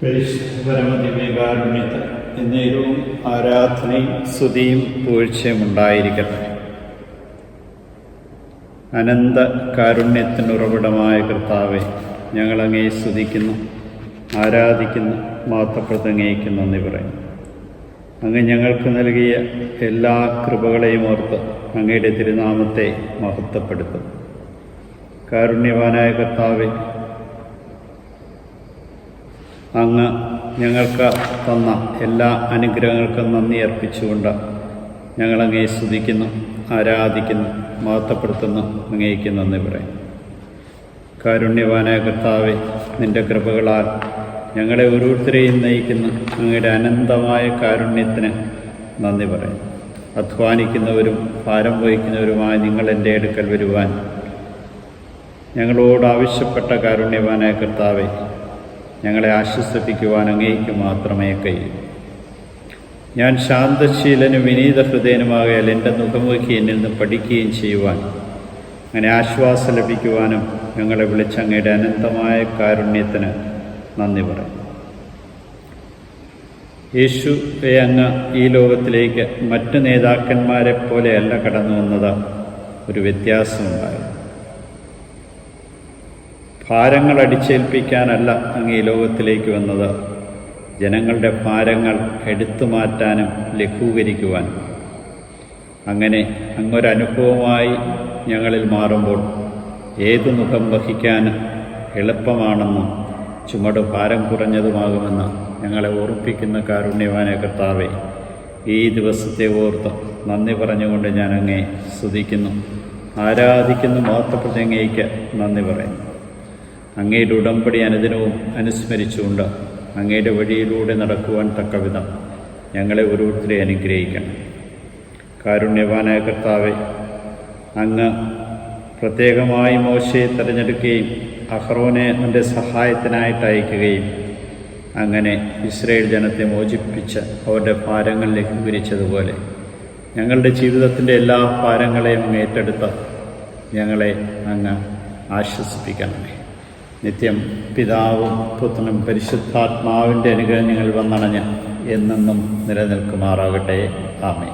പരമദിവ്യകാരുണ്യത്ത് എന്നേരവും ആരാധനയും സ്തുതിയും പൂഴ്ചയും ഉണ്ടായിരിക്കട്ടെ. അനന്ത കാരുണ്യത്തിനുറവിടമായ കർത്താവെ ഞങ്ങളങ്ങേ സ്തുതിക്കുന്നു ആരാധിക്കുന്നു മാത്തപ്രതങ്ങേക്കുന്നു നന്ദി പറയും അങ്ങ് ഞങ്ങൾക്ക് നൽകിയ എല്ലാ കൃപകളെയും ഓർത്ത് അങ്ങയുടെ തിരുനാമത്തെ മഹത്വപ്പെടുത്തും കാരുണ്യവാനായ കർത്താവെ അങ്ങ് ഞങ്ങൾക്ക് തന്ന എല്ലാ അനുഗ്രഹങ്ങൾക്കും നന്ദി അർപ്പിച്ചുകൊണ്ട് ഞങ്ങളങ്ങേ സ്തുതിക്കുന്നു ആരാധിക്കുന്നു മഹത്വപ്പെടുത്തുന്നു അങ്ങേക്ക് നന്ദി പറയും. കാരുണ്യവാനായ കർത്താവെ നിന്റെ കൃപകളാൽ ഞങ്ങളെ ഓരോരുത്തരെയും നയിക്കുന്ന അങ്ങയുടെ അനന്തമായ കാരുണ്യത്തിന് നന്ദി പറയും. അധ്വാനിക്കുന്നവരും ഭാരം വഹിക്കുന്നവരുമായ നിങ്ങൾ എന്റെ അടുക്കൽ വരുവാൻ ഞങ്ങളോട് ആവശ്യപ്പെട്ട കാരുണ്യവാനായ കർത്താവെ ഞങ്ങളെ ആശ്വസിപ്പിക്കുവാൻ അങ്ങേക്ക് മാത്രമേ കഴിയൂ. ഞാൻ ശാന്തശീലനും വിനീത ഹൃദയനുമാകയാൽ എന്റെ മുഖമുഖി എന്നിൽ നിന്ന് പഠിക്കുകയും ചെയ്യുവാൻ അങ്ങനെ ആശ്വാസം ലഭിക്കുവാനും ഞങ്ങളെ വിളിച്ച അങ്ങയുടെ അനന്തമായ കാരുണ്യത്തിന് നന്ദി പറയും യേശുവെ അങ്ങ് ഈ ലോകത്തിലേക്ക് മറ്റു നേതാക്കന്മാരെ പോലെയല്ല കടന്നു വന്നത് ഒരു വ്യത്യാസമുണ്ടായിരുന്നു. ഭാരങ്ങൾ അടിച്ചേൽപ്പിക്കാനല്ല അങ്ങ് ഈ ലോകത്തിലേക്ക് വന്നത്. ജനങ്ങളുടെ ഭാരങ്ങൾ എടുത്തു മാറ്റാനും ലഘൂകരിക്കുവാനും അങ്ങനെ അങ്ങൊരനുഭവമായി ഞങ്ങളിൽ മാറുമ്പോൾ ഏത് മുഖം വഹിക്കാൻ എളുപ്പമാണെന്നും ചുമട് ഭാരം കുറഞ്ഞതുമാകുമെന്ന് ഞങ്ങളെ ഓർപ്പിക്കുന്ന കാരുണ്യവാന കർത്താവെ ഈ ദിവസത്തെ ഓർത്ത് നന്ദി പറഞ്ഞുകൊണ്ട് ഞാൻ അങ്ങേ സ്തുതിക്കുന്നു. ആരാധിക്കുന്നു അങ്ങേക്ക് നന്ദി പറയുന്നു. അങ്ങയുടെ ഉടമ്പടി അനുദിനവും അനുസ്മരിച്ചുകൊണ്ട് അങ്ങയുടെ വഴിയിലൂടെ നടക്കുവാൻ തക്കവിധം ഞങ്ങളെ ഓരോരുത്തരെ അനുഗ്രഹിക്കണം. കാരുണ്യവാനായ കർത്താവെ അങ്ങ് പ്രത്യേകമായി മോശയെ തിരഞ്ഞെടുക്കുകയും അഹ്റോനെ എന്റെ സഹായത്തിനായിട്ട് അയക്കുകയും അങ്ങനെ ഇസ്രയേൽ ജനത്തെ മോചിപ്പിച്ച് അവരുടെ ഭാരങ്ങൾ ലഘൂകരിച്ചതുപോലെ ഞങ്ങളുടെ ജീവിതത്തിന്റെ എല്ലാ ഭാരങ്ങളെയും ഏറ്റെടുത്ത് ഞങ്ങളെ അങ്ങ് ആശ്വസിപ്പിക്കണമേ. നിത്യം പിതാവും പുത്രനും പരിശുദ്ധാത്മാവിന്റെ അനുഗ്രഹം നിങ്ങൾ വന്നണഞ്ഞ് എന്നെന്നും നിലനിൽക്കുമാറാകട്ടെ. ആമേ